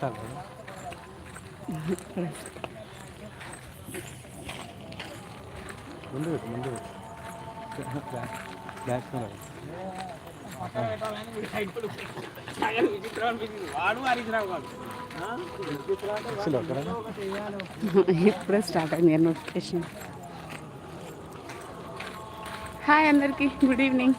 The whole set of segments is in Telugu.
స్టార్ట్ ముందు పెట్టు, ముందు పెట్టు. Back back camera. అసలు ఒక్కరేనా? ఇప్పుడే స్టార్ట్ అయింది నోటిఫికేషన్ హాయ్ అందరికీ గుడ్ ఈవినింగ్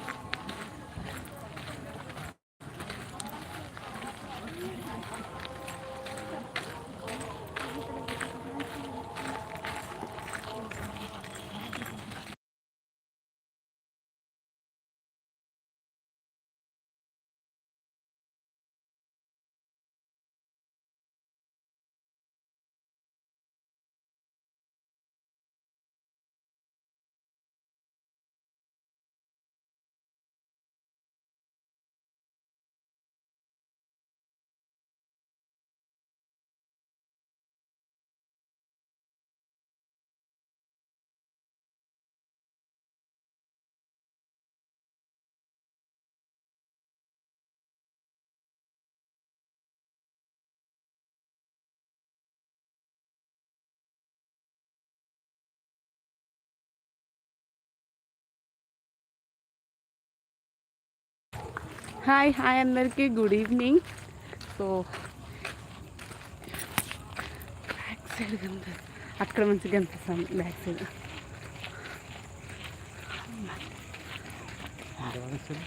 హాయ్ హాయ్ అందరికీ good evening. So back side కనిపి అక్కడ మంచిగా కనిపిస్తాను బ్యాక్ సైడ్. ఇంకెవరు వస్తారు?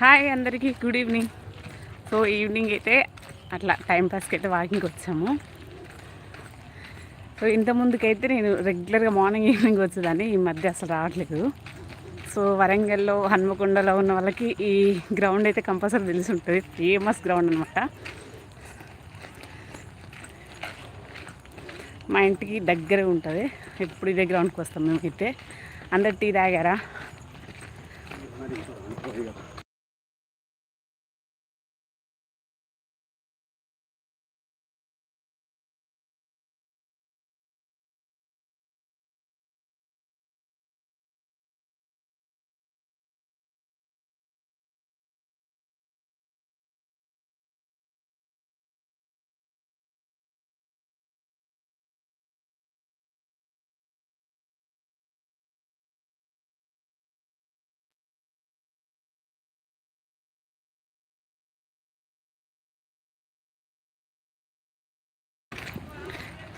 హాయ్ అందరికీ. గుడ్ ఈవినింగ్ సో ఈవినింగ్ అయితే అట్లా టైంపాస్కి అయితే వాకింగ్కి వచ్చాము. సో ఇంత ముందుకైతే నేను రెగ్యులర్గా మార్నింగ్ ఈవినింగ్ వచ్చేదాన్ని. ఈ మధ్య అసలు రావట్లేదు. సో వరంగల్లో హన్మకొండలో ఉన్న వాళ్ళకి ఈ గ్రౌండ్ అయితే కంపల్సరీ తెలిసి ఉంటుంది ఫేమస్ గ్రౌండ్ అనమాట మా ఇంటికి దగ్గరే ఉంటుంది. ఎప్పుడు ఇదే గ్రౌండ్కి వస్తాం మేమైతే. అందరు టీ తాగారా? Thank you.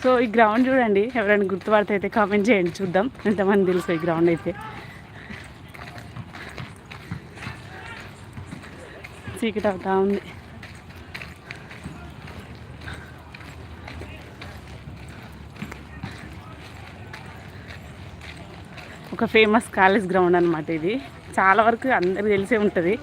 సో ఈ గ్రౌండ్ చూడండి ఎవరైనా గుర్తుపడితే అయితే కామెంట్ చేయండి చూద్దాం. ఎంతమంది తెలుసు ఈ గ్రౌండ్ అయితే. చీకటి అవుతా ఉంది. ఒక ఫేమస్ కాలేజ్ గ్రౌండ్ అనమాట ఇది. చాలా వరకు అందరికి తెలిసే ఉంటుంది.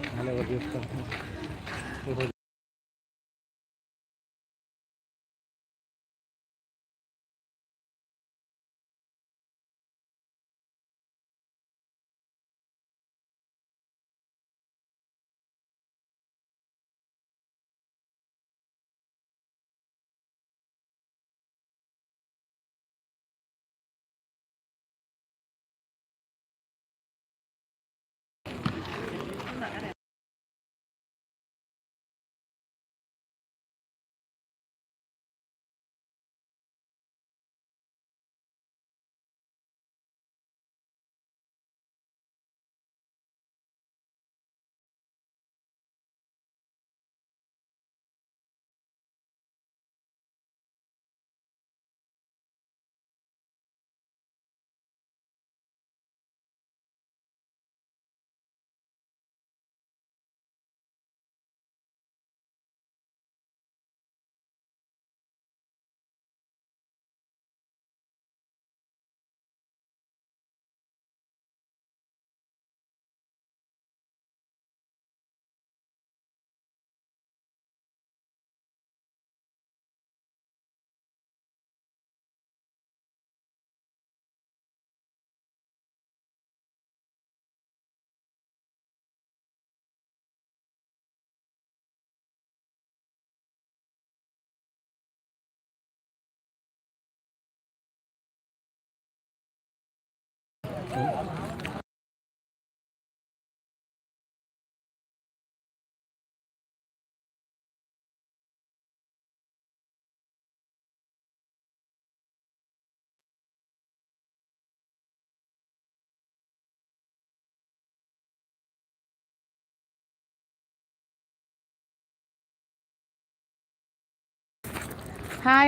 హాయ్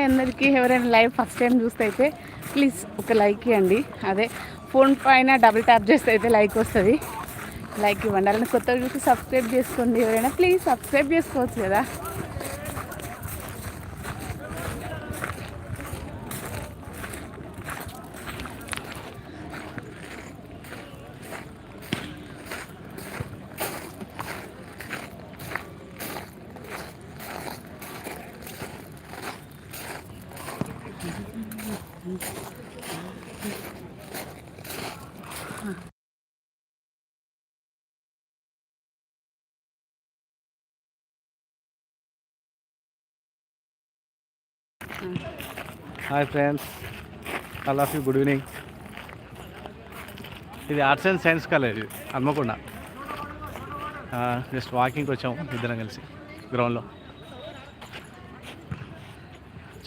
అందరికీ ఎవరైనా లైవ్ ఫస్ట్ టైం చూస్తే అయితే ప్లీజ్ ఒక లైక్ ఇవ్వండి అదే ఫోన్ పైన డబుల్ ట్యాప్ చేస్తే అయితే లైక్ వస్తుంది. లైక్ ఇవ్వండి. అలానే కొత్తగా చూసి సబ్స్క్రైబ్ చేసుకోండి ఎవరైనా ప్లీజ్ సబ్స్క్రైబ్ చేసుకోవచ్చు కదా. Hi friends all of you good evening. ఇది ఆర్ట్స్ అండ్ సైన్స్ కాలేజ్ ఇది హన్మకొండ. జస్ట్ వాకింగ్కి వచ్చాము ఇద్దరం కలిసి గ్రౌండ్లో.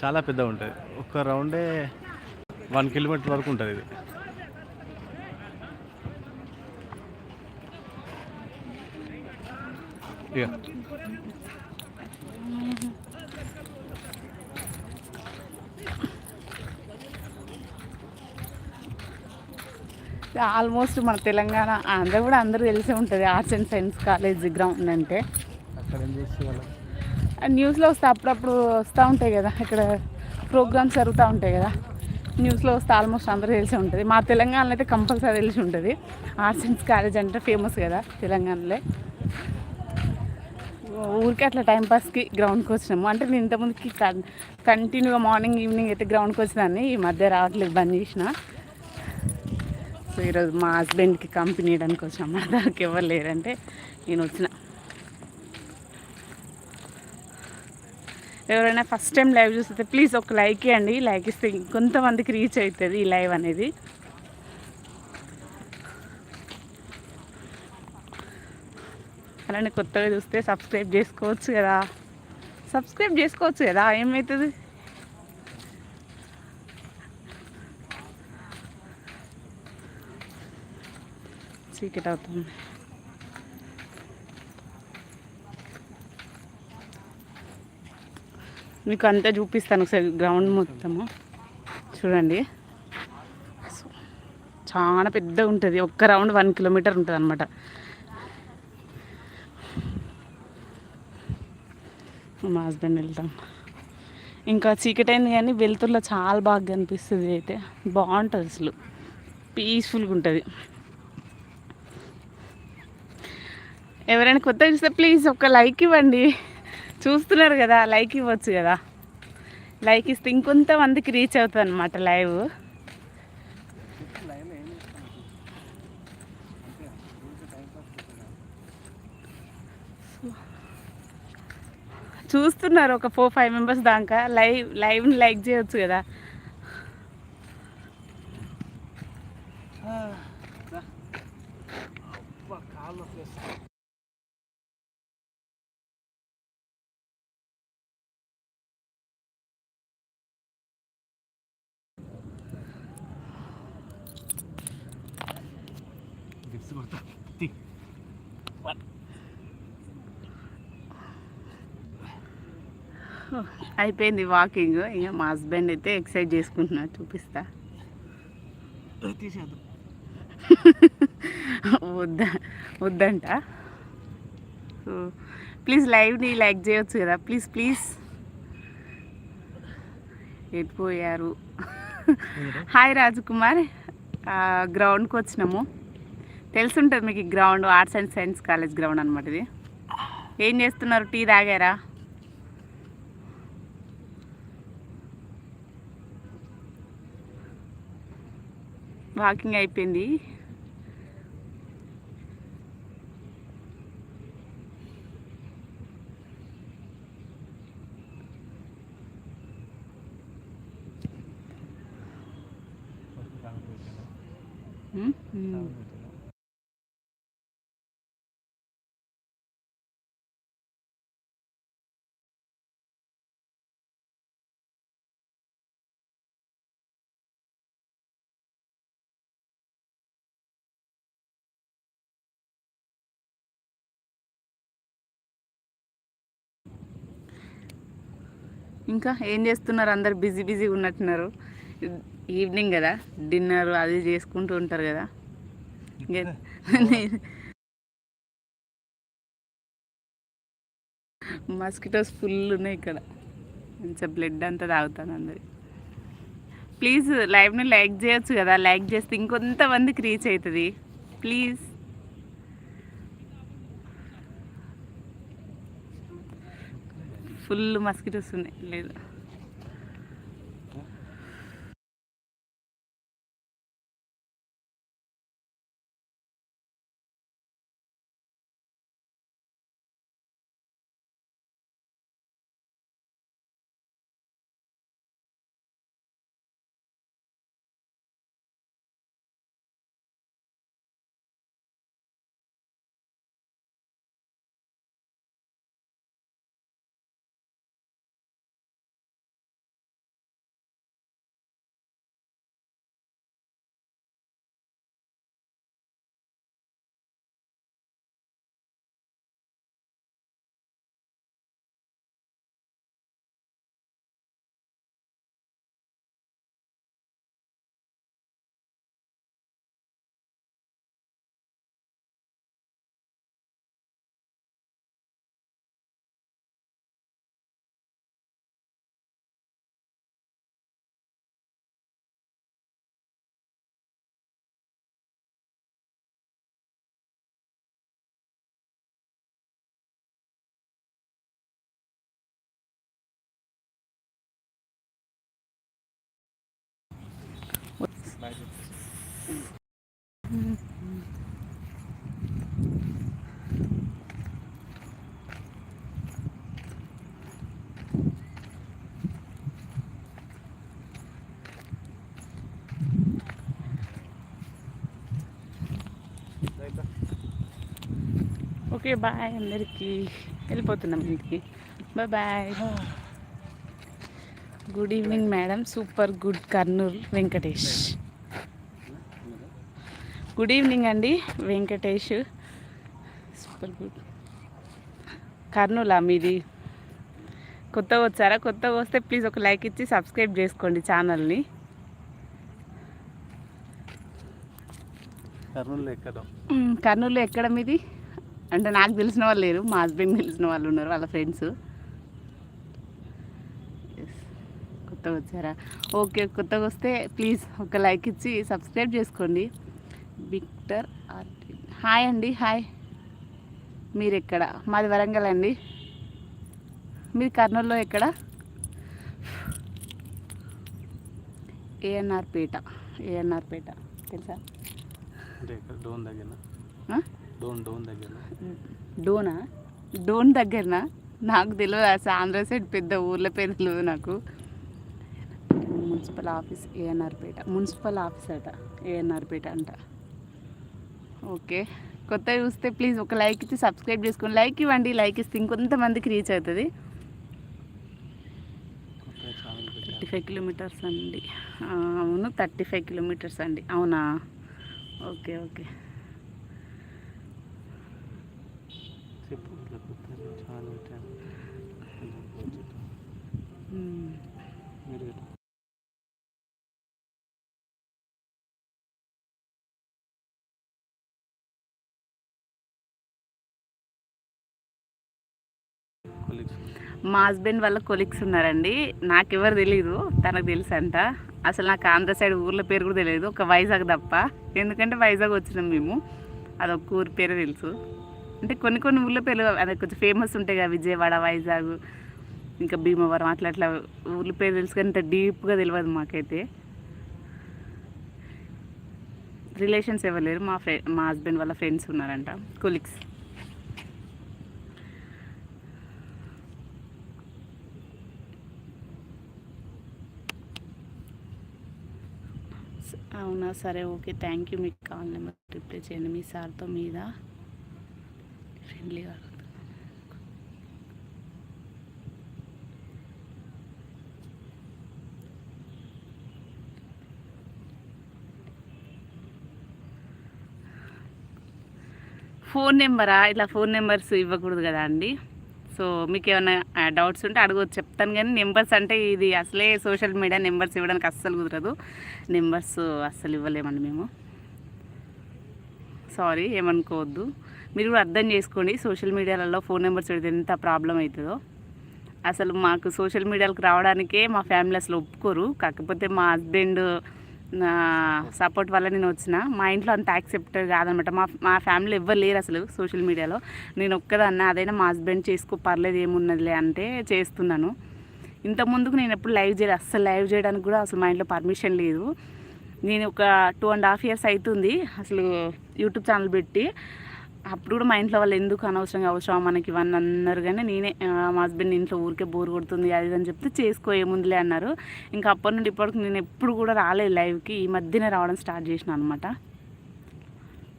చాలా పెద్దగా ఉంటుంది. ఒక రౌండే వన్ కిలోమీటర్ వరకు ఉంటుంది ఇది. ఇక ఆల్మోస్ట్ మన తెలంగాణ ఆంధ్ర కూడా అందరూ తెలిసే ఉంటుంది. Arts and science college ground అంటే. న్యూస్లో వస్తే అప్పుడప్పుడు వస్తూ ఉంటాయి కదా ఇక్కడ ప్రోగ్రామ్స్ జరుగుతూ ఉంటాయి కదా. న్యూస్లో వస్తే ఆల్మోస్ట్ అందరూ తెలిసి ఉంటుంది. మా తెలంగాణలో అయితే కంపల్సరీ తెలిసి ఉంటుంది. ఆర్ట్స్ సైన్స్ కాలేజ్ అంటే ఫేమస్ కదా తెలంగాణలో. ఊరికే అట్లా టైంపాస్కి గ్రౌండ్కి వచ్చినాము. అంటే నేను ఇంతకుముందుకి కంటిన్యూగా మార్నింగ్ ఈవినింగ్ అయితే గ్రౌండ్కి వచ్చినాన్ని ఈ మధ్య రావట్లేదు బంద్ చేసిన. సో ఈరోజు మా హస్బెండ్కి కంపెనీ ఇవ్వడానికి వచ్చాం మా దానికి ఎవరు లేరంటే నేను వచ్చిన. ఎవరైనా ఫస్ట్ టైం లైవ్ చూస్తే ప్లీజ్ ఒక లైక్ ఇవ్వండి. లైక్ ఇస్తే కొంతమందికి రీచ్ అవుతుంది ఈ లైవ్ అనేది. అలానే కొత్తగా చూస్తే సబ్స్క్రైబ్ చేసుకోవచ్చు కదా. సబ్స్క్రైబ్ చేసుకోవచ్చు కదా ఏమవుతుంది చీకటి అవుతుంది మీకు అంతా చూపిస్తాను ఒకసారి గ్రౌండ్ మొత్తము. చూడండి. చాలా పెద్దగా ఉంటుంది. ఒక్క రౌండ్ వన్ కిలోమీటర్ ఉంటుంది అనమాట మా హస్బెండ్ వెళ్తాం. ఇంకా చీకటి అయింది కానీ వెలుతురులో చాలా బాగా కనిపిస్తుంది అయితే. బాగుంటుంది అసలు. పీస్ఫుల్గా ఉంటుంది. ఎవరైనా కొత్త చూస్తే ప్లీజ్ ఒక లైక్ ఇవ్వండి. చూస్తున్నారు కదా లైక్ ఇవ్వచ్చు కదా. లైక్ ఇస్తే ఇంకొంతమందికి రీచ్ అవుతుంది అనమాట లైవ్ చూస్తున్నారు ఒక ఫోర్ ఫైవ్ మెంబర్స్ దాకా. లైవ్ లైవ్ని లైక్ చేయొచ్చు కదా. గిఫ్ట్స్ కొడతా. అయిపోయింది వాకింగ్ ఇక మా హస్బెండ్ అయితే ఎక్సర్సైజ్ చేసుకుంటున్నా చూపిస్తా. తీసేద్దాం వద్ద వద్దంట. సో ప్లీజ్ లైవ్ని లైక్ చేయొచ్చు కదా. ప్లీజ్ ప్లీజ్ ఎటుపోయారు హాయ్ రాజకుమార్ గ్రౌండ్కి వచ్చినాము. తెలుసుంటుంది మీకు ఈ ground arts and science college ground అనమాట ఇది. ఏం చేస్తున్నారు? టీ తాగారా? వాకింగ్ అయిపోయింది. ఉమ్, ఇంకా ఏం చేస్తున్నారు? అందరు బిజీ బిజీగా ఉన్నట్టున్నారు. ఈవినింగ్ కదా. డిన్నర్ అది చేసుకుంటూ ఉంటారు కదా. మస్కిటోస్ ఫుల్ ఉన్నాయి ఇక్కడ. మంచిగా బ్లడ్ అంతా తాగుతాను అందరి. ప్లీజ్ లైవ్ని లైక్ చేయొచ్చు కదా. లైక్ చేస్తే ఇంకొంతమందికి రీచ్ అవుతుంది. ప్లీజ్. ఫుల్ మస్కిటోస్ ఉన్నాయి. లేదు. ఓకే బాయ్ అందరికీ. వెళ్ళిపోతున్నాం ఇంటికి. Bye bye. Good evening madam. Super good Kurnool Venkatesh. Good evening అండి వెంకటేష్. Super good. కర్నూలా మీది? కొత్తగా వచ్చారా? కొత్తగా వస్తే ప్లీజ్ ఒక లైక్ ఇచ్చి సబ్స్క్రైబ్ చేసుకోండి ఛానల్ని. కర్నూలు ఎక్కడ మీది? అంటే నాకు తెలిసిన వాళ్ళు లేరు మా హస్బెండ్ తెలిసిన వాళ్ళు ఉన్నారు వాళ్ళ ఫ్రెండ్స్ కొత్తగా వచ్చారా? ఓకే కొత్తగా వస్తే ప్లీజ్ ఒక లైక్ ఇచ్చి సబ్స్క్రైబ్ చేసుకోండి. విక్టర్ హాయ్ అండి హాయ్ మీరు ఎక్కడ మాది వరంగల్ అండి. మీరు కర్నూలులో ఎక్కడ? ఏఎన్ఆర్ పేట ఏఎన్ఆర్ పేట తెలుసా? డోన్ డోన్ దగ్గర డోనా? డోన్ దగ్గరనా? నాకు తెలియదు అసలు ఆంధ్ర సైడ్ పెద్ద ఊర్ల పేరు తెలియదు నాకు. Municipal office ANRpeta municipal office అట ఏఎన్ఆర్పేట అంట. ఓకే. కొత్త చూస్తే ప్లీజ్ ఒక లైక్ ఇచ్చి సబ్స్క్రైబ్ చేసుకోండి లైక్ ఇవ్వండి. లైక్ ఇస్తే ఇంకొంతమందికి రీచ్ అవుతుంది. థర్టీ ఫైవ్ కిలోమీటర్స్ అండి. అవును థర్టీ ఫైవ్ కిలోమీటర్స్ అండి. అవునా? ఓకే ఓకే చెప్పు ఇట్లా కొత్త ఛానల్ పెట్టాను మ్మ్. మీరు పెట్టు. Colleagues. మా హస్బెండ్ వాళ్ళ కొలీగ్స్ ఉన్నారండి. నాకు ఎవరు తెలియదు తనకు తెలుసు అంట అసలు నాకు ఆంధ్ర సైడ్ ఊర్ల పేరు కూడా తెలియదు ఒక వైజాగ్ తప్ప. ఎందుకంటే వైజాగ్ వచ్చినాం మేము. అదొక ఊరి పేరు తెలుసు. అంటే కొన్ని కొన్ని ఊర్ల పేర్లు అదే కొంచెం ఫేమస్ ఉంటాయి కదా విజయవాడ వైజాగ్ ఇంకా భీమవరం అట్లా అట్లా ఊర్ల పేరు తెలుసు కానీ ఇంత డీప్గా తెలియదు మాకైతే. రిలేషన్స్ ఎవరు లేరు మా ఫ్రెండ్ మా హస్బెండ్ వాళ్ళ ఫ్రెండ్స్ ఉన్నారంట కొలీగ్స్. అవునా? సరే ఓకే. Thank you. మీకు కాల్ నెంబర్ రిప్లై చేయండి. మీ సార్తో మీద ఫ్రెండ్లీగా ఫోన్ నెంబరా? ఇట్లా ఫోన్ నెంబర్స్ ఇవ్వకూడదు కదా అండి? సో మీకు ఏమైనా డౌట్స్ ఉంటే అడగవచ్చు చెప్తాను కానీ నెంబర్స్ అంటే ఇది అసలే సోషల్ మీడియా నెంబర్స్ ఇవ్వడానికి అస్సలు కుదరదు. నెంబర్స్ అస్సలు ఇవ్వలేమండి మేము. సారీ ఏమనుకోవద్దు. మీరు కూడా అర్థం చేసుకోండి సోషల్ మీడియాలలో ఫోన్ నెంబర్స్ పెడితే ఎంత ప్రాబ్లం అవుతుందో. అసలు మాకు సోషల్ మీడియాలకు రావడానికే మా ఫ్యామిలీ అసలు ఒప్పుకోరు. కాకపోతే మా హస్బెండ్ సపోర్ట్ వల్ల నేను వచ్చిన. మా ఇంట్లో అంత యాక్సెప్ట్ కాదనమాట. మా మా ఫ్యామిలీ ఎవ్వరు లేరు అసలు సోషల్ మీడియాలో నేను ఒక్కదాన్న అదైనా మా హస్బెండ్ చేసుకో పర్లేదు ఏమున్నదిలే అంటే చేస్తున్నాను. ఇంత ముందుకు నేను ఎప్పుడు లైవ్ చేయలేదు అస్సలు లైవ్ చేయడానికి కూడా అసలు మా ఇంట్లో పర్మిషన్ లేదు. నేను ఒక టూ అండ్ హాఫ్ ఇయర్స్ అవుతుంది అసలు యూట్యూబ్ ఛానల్ పెట్టి. అప్పుడు కూడా మా ఇంట్లో వాళ్ళు ఎందుకు అనవసరంగా అవసరం? మనకి ఇవన్నీ అన్నారు కానీ నేనే మా హస్బెండ్ ఇంట్లో ఊరికే బోర్ కొడుతుంది అది అని చెప్తే చేసుకో ఏముందిలే అన్నారు. ఇంకా అప్పటి నుండి ఇప్పటికి నేను ఎప్పుడు కూడా రాలేదు లైవ్కి. ఈ మధ్యనే రావడం స్టార్ట్ చేసిన అనమాట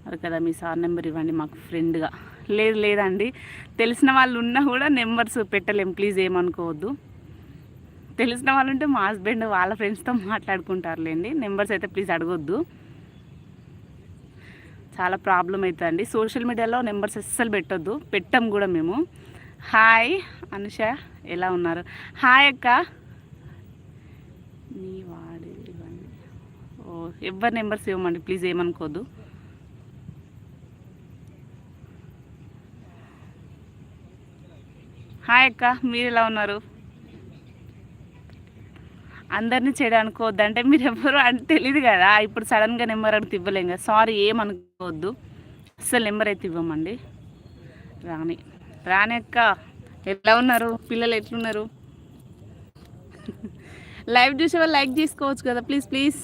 అది కదా మీ సార్ నెంబర్ ఇవ్వండి మాకు ఫ్రెండ్గా. లేదు లేదండి. తెలిసిన వాళ్ళు ఉన్నా కూడా నెంబర్స్ పెట్టలేం. ప్లీజ్ ఏమనుకోవద్దు. తెలిసిన వాళ్ళు ఉంటే మా హస్బెండ్ వాళ్ళ ఫ్రెండ్స్తో మాట్లాడుకుంటారులేండి. నెంబర్స్ అయితే ప్లీజ్ అడగొద్దు. చాలా ప్రాబ్లం అవుతుందండి సోషల్ మీడియాలో నెంబర్స్ అస్సలు పెట్టొద్దు. పెట్టాం కూడా మేము. హాయ్ అనుష ఎలా ఉన్నారు? హాయ్ అక్క. నీ వాడి ఓ ఎవరి నెంబర్స్ ఇవ్వమండి. ప్లీజ్ ఏమనుకోద్దు. హాయ్ అక్క మీరు ఎలా ఉన్నారు? అందరినీ చెడు అనుకోవద్దు అంటే మీరు ఎవరు అంటే తెలియదు కదా. ఇప్పుడు సడన్గా నెంబర్ అడిగితే ఇవ్వలేం కదా. సారీ ఏమనుకోవద్దు. అస్సలు నెంబర్ అయితే ఇవ్వమండి. రాణి. రాణి అక్క ఎలా ఉన్నారు? పిల్లలు ఎట్లున్నారు? లైవ్ చూసే వాళ్ళు లైక్ చేసుకోవచ్చు కదా. Please please.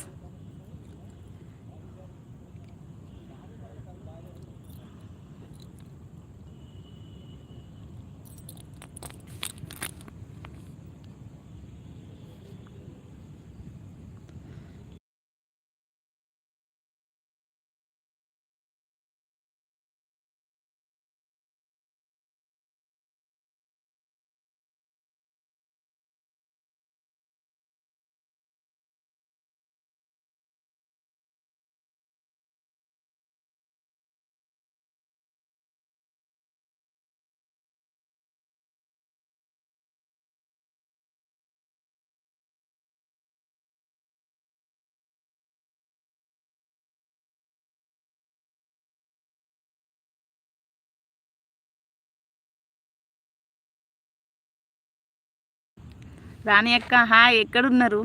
రాణి అక్క హాయ్ ఎక్కడున్నారు?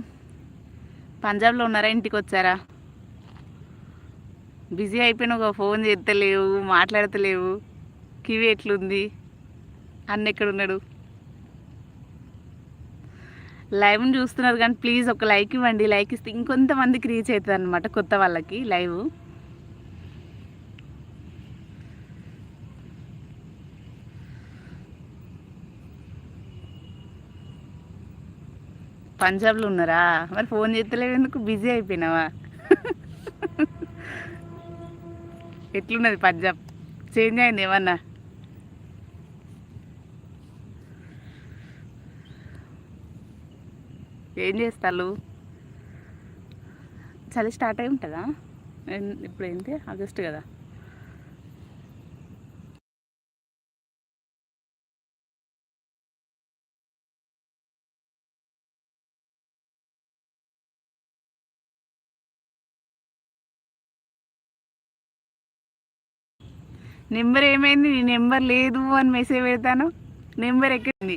పంజాబ్లో ఉన్నారా? ఇంటికి వచ్చారా? బిజీ అయిపోయిన ఒక ఫోన్ చేస్తలేవు మాట్లాడతలేవు. కివి ఎట్లుంది? అన్న ఎక్కడున్నాడు? లైవ్ని చూస్తున్నారు కానీ ప్లీజ్ ఒక లైక్ ఇవ్వండి. లైక్ ఇస్తే ఇంకొంతమందికి రీచ్ అవుతుంది అనమాట కొత్త వాళ్ళకి లైవ్. పంజాబ్లో ఉన్నారా? మరి ఫోన్ చేస్తలేవు ఎందుకు? బిజీ అయిపోయినావా? ఎట్లున్నది పంజాబ్? చేంజ్ అయింది ఏమన్నా? ఏం చేస్తాలు చలి స్టార్ట్ అయి ఉంటుందా? ఇప్పుడు ఏంటి? ఆగస్ట్ కదా? నెంబర్ ఏమైంది? నీ నెంబర్ లేదు అని మెసేజ్ పెడతాను. నెంబర్ ఎక్కింది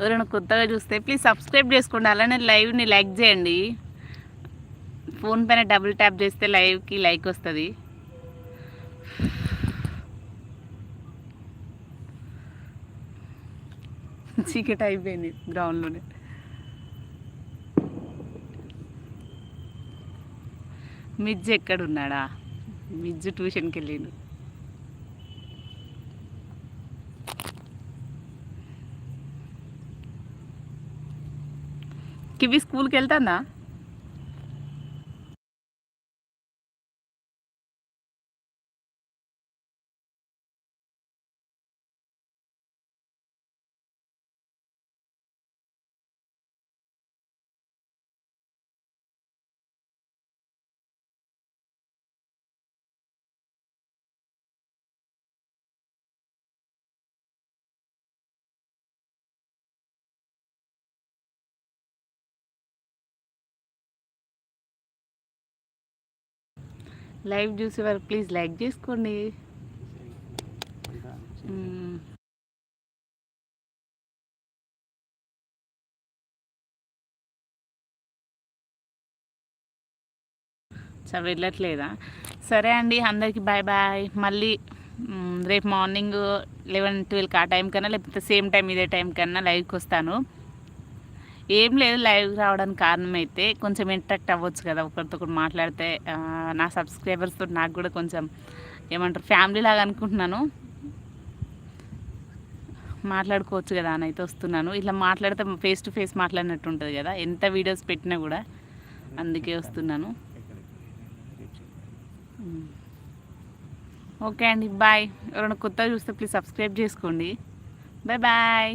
ఎవరైనా కొత్తగా చూస్తే ప్లీజ్ సబ్స్క్రైబ్ చేసుకోండి. అలానే లైవ్ని లైక్ చేయండి. ఫోన్ పైన డబుల్ ట్యాప్ చేస్తే లైవ్కి లైక్ వస్తుంది. చీకటి అయిపోయింది గ్రౌండ్లోనే మిజ్జు ఎక్కడున్నాడా? మిజ్జు ట్యూషన్కి వెళ్ళిండు. కివి స్కూల్కి వెళ్తాందా లైవ్ చూసే వరకు ప్లీజ్ లైక్ చేసుకోండి. మ్మ్. సరే వెళ్ళట్లేదా? సరే అండి అందరికీ బాయ్ బాయ్ మళ్ళీ రేపు మార్నింగ్ లెవెన్ ట్వెల్వ్కి ఆ టైం కన్నా లేకపోతే సేమ్ టైం ఇదే టైం కన్నా లైవ్కి వస్తాను. ఏం లేదు లైవ్ రావడానికి కారణం అయితే కొంచెం ఇంట్రాక్ట్ అవ్వచ్చు కదా ఒకరితో ఒకటి మాట్లాడితే నా సబ్స్క్రైబర్స్తో నాకు కూడా కొంచెం ఏమంటారు ఫ్యామిలీ లాగా అనుకుంటున్నాను. మాట్లాడుకోవచ్చు కదా అని అయితే వస్తున్నాను. ఇట్లా మాట్లాడితే ఫేస్ టు ఫేస్ మాట్లాడినట్టు ఉంటుంది కదా ఎంత వీడియోస్ పెట్టినా కూడా అందుకే వస్తున్నాను. ఓకే అండి బాయ్. ఎవరైనా కొత్తగా చూస్తే ప్లీజ్ సబ్స్క్రైబ్ చేసుకోండి. Bye bye.